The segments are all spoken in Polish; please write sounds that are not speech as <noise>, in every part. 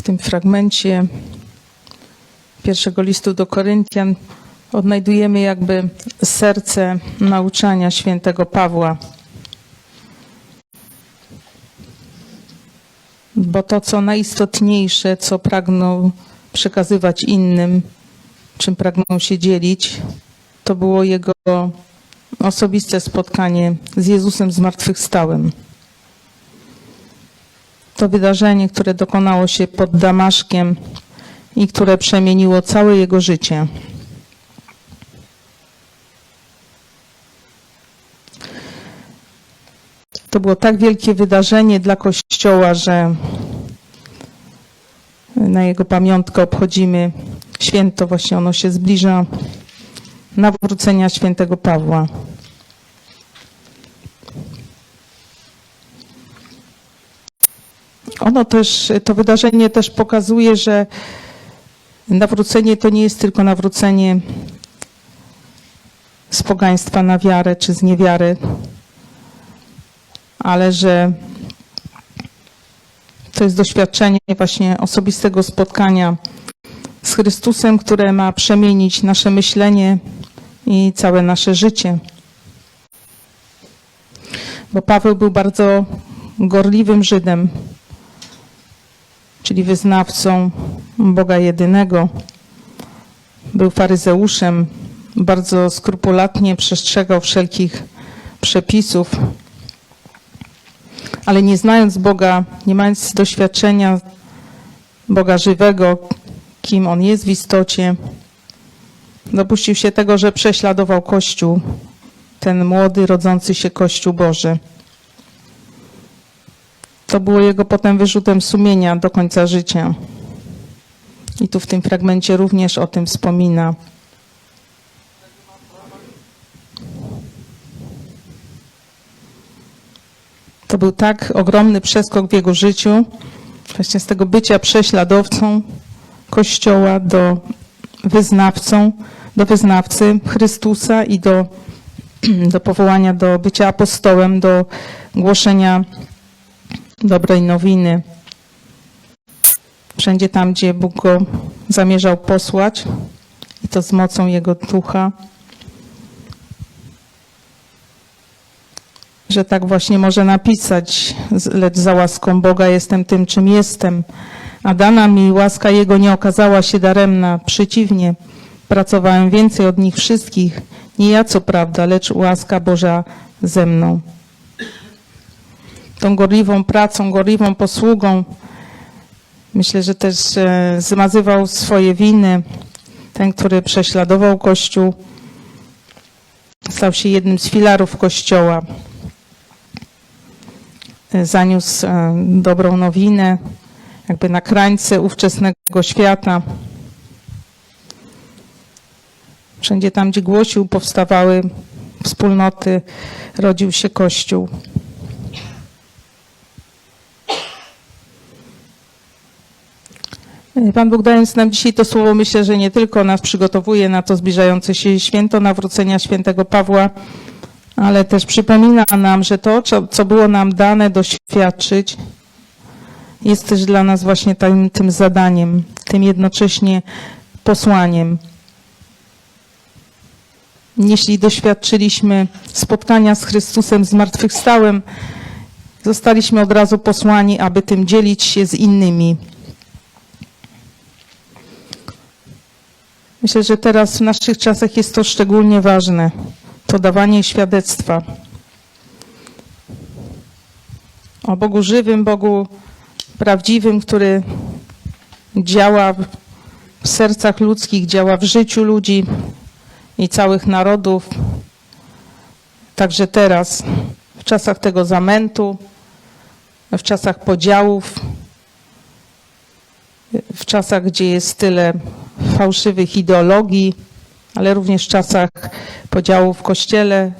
w tym fragmencie pierwszego listu do Koryntian odnajdujemy jakby serce nauczania świętego Pawła. Bo to, co najistotniejsze, co pragnął przekazywać innym, czym pragnął się dzielić, to było jego osobiste spotkanie z Jezusem zmartwychwstałym. To wydarzenie, które dokonało się pod Damaszkiem i które przemieniło całe jego życie. To było tak wielkie wydarzenie dla Kościoła, że na jego pamiątkę obchodzimy święto, właśnie ono się zbliża, nawrócenia świętego Pawła. Ono też, to wydarzenie też pokazuje, że nawrócenie to nie jest tylko nawrócenie z pogaństwa na wiarę czy z niewiary, ale że to jest doświadczenie właśnie osobistego spotkania z Chrystusem, które ma przemienić nasze myślenie i całe nasze życie. Bo Paweł był bardzo gorliwym Żydem, czyli wyznawcą Boga jedynego. Był faryzeuszem, bardzo skrupulatnie przestrzegał wszelkich przepisów, ale nie znając Boga, nie mając doświadczenia Boga żywego, kim On jest w istocie, dopuścił się tego, że prześladował Kościół, ten młody, rodzący się Kościół Boży. To było jego potem wyrzutem sumienia do końca życia. I tu w tym fragmencie również o tym wspomina. To był tak ogromny przeskok w jego życiu, właśnie z tego bycia prześladowcą Kościoła do wyznawcą, do wyznawcy Chrystusa i do, <clears throat> do powołania do bycia apostołem, do głoszenia dobrej nowiny. Wszędzie tam, gdzie Bóg go zamierzał posłać, i to z mocą Jego ducha, że tak właśnie może napisać, lecz za łaską Boga jestem tym, czym jestem. A dana mi łaska Jego nie okazała się daremna, przeciwnie, pracowałem więcej od nich wszystkich, nie ja co prawda, lecz łaska Boża ze mną. Tą gorliwą pracą, gorliwą posługą, myślę, że też e, zmazywał swoje winy. Ten, który prześladował Kościół, stał się jednym z filarów Kościoła zaniósł e, dobrą nowinę, jakby na krańce ówczesnego świata. Wszędzie tam, gdzie głosił, powstawały wspólnoty, rodził się Kościół. Pan Bóg dając nam dzisiaj to słowo, myślę, że nie tylko nas przygotowuje na to zbliżające się święto nawrócenia świętego Pawła, ale też przypomina nam, że to, co, było nam dane doświadczyć, jest też dla nas właśnie tym, tym zadaniem, tym jednocześnie posłaniem. Jeśli doświadczyliśmy spotkania z Chrystusem zmartwychwstałym, zostaliśmy od razu posłani, aby tym dzielić się z innymi. Myślę, że teraz w naszych czasach jest to szczególnie ważne podawanie świadectwa o Bogu żywym, Bogu prawdziwym, który działa w sercach ludzkich, działa w życiu ludzi i całych narodów. Także teraz, w czasach tego zamętu, w czasach podziałów, w czasach, gdzie jest tyle fałszywych ideologii, ale również w czasach podziału w kościele,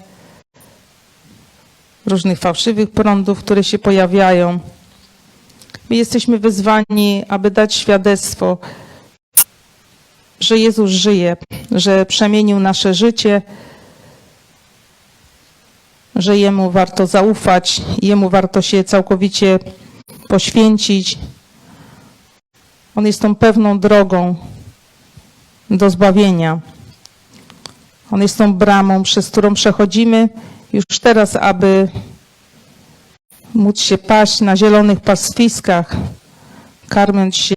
różnych fałszywych prądów, które się pojawiają. My jesteśmy wezwani, aby dać świadectwo, że Jezus żyje, że przemienił nasze życie, że Jemu warto zaufać, Jemu warto się całkowicie poświęcić, On jest tą pewną drogą do zbawienia. On jest tą bramą, przez którą przechodzimy już teraz, aby móc się paść na zielonych pastwiskach, karmiąc się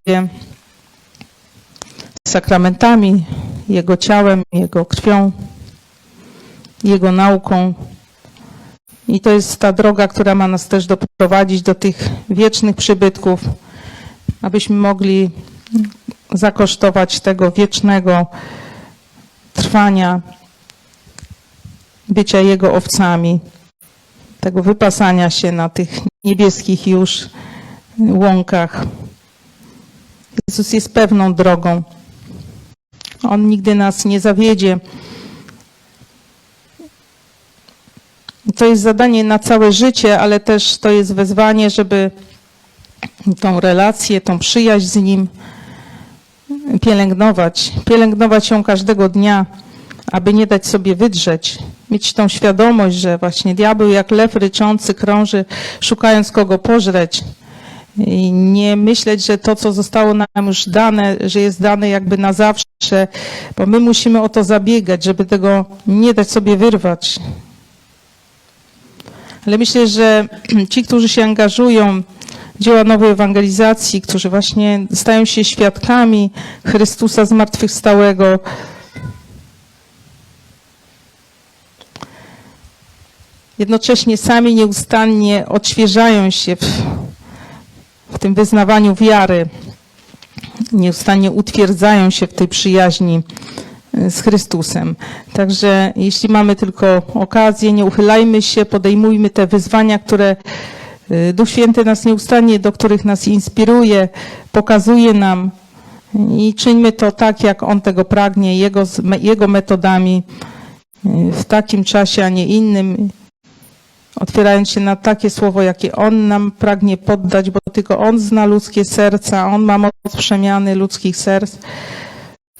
sakramentami, Jego ciałem, Jego krwią, Jego nauką. I to jest ta droga, która ma nas też doprowadzić do tych wiecznych przybytków, abyśmy mogli zakosztować tego wiecznego trwania, bycia Jego owcami, tego wypasania się na tych niebieskich już łąkach. Jezus jest pewną drogą. On nigdy nas nie zawiedzie. To jest zadanie na całe życie, ale też to jest wezwanie, żeby tą relację, tą przyjaźń z Nim pielęgnować. Pielęgnować ją każdego dnia, aby nie dać sobie wydrzeć. Mieć tą świadomość, że właśnie diabeł jak lew ryczący krąży, szukając kogo pożreć. I nie myśleć, że to, co zostało nam już dane, że jest dane jakby na zawsze, bo my musimy o to zabiegać, żeby tego nie dać sobie wyrwać. Ale myślę, że ci, którzy się angażują dzieła nowej ewangelizacji, którzy właśnie stają się świadkami Chrystusa zmartwychwstałego, jednocześnie sami nieustannie odświeżają się w, w tym wyznawaniu wiary, nieustannie utwierdzają się w tej przyjaźni y, z Chrystusem. Także jeśli mamy tylko okazję, nie uchylajmy się, podejmujmy te wyzwania, które Duch Święty nas nieustannie, do których nas inspiruje, pokazuje nam i czyńmy to tak, jak On tego pragnie, Jego, jego metodami, y, w takim czasie, a nie innym, otwierając się na takie słowo, jakie On nam pragnie poddać, bo tylko On zna ludzkie serca, On ma moc przemiany ludzkich serc,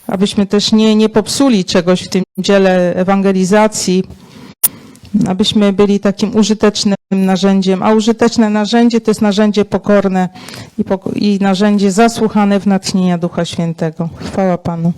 abyśmy też nie, nie popsuli czegoś w tym dziele ewangelizacji, abyśmy byli takim użytecznym narzędziem, a użyteczne narzędzie to jest narzędzie pokorne i, i narzędzie zasłuchane w natchnienia Ducha Świętego. Chwała Panu.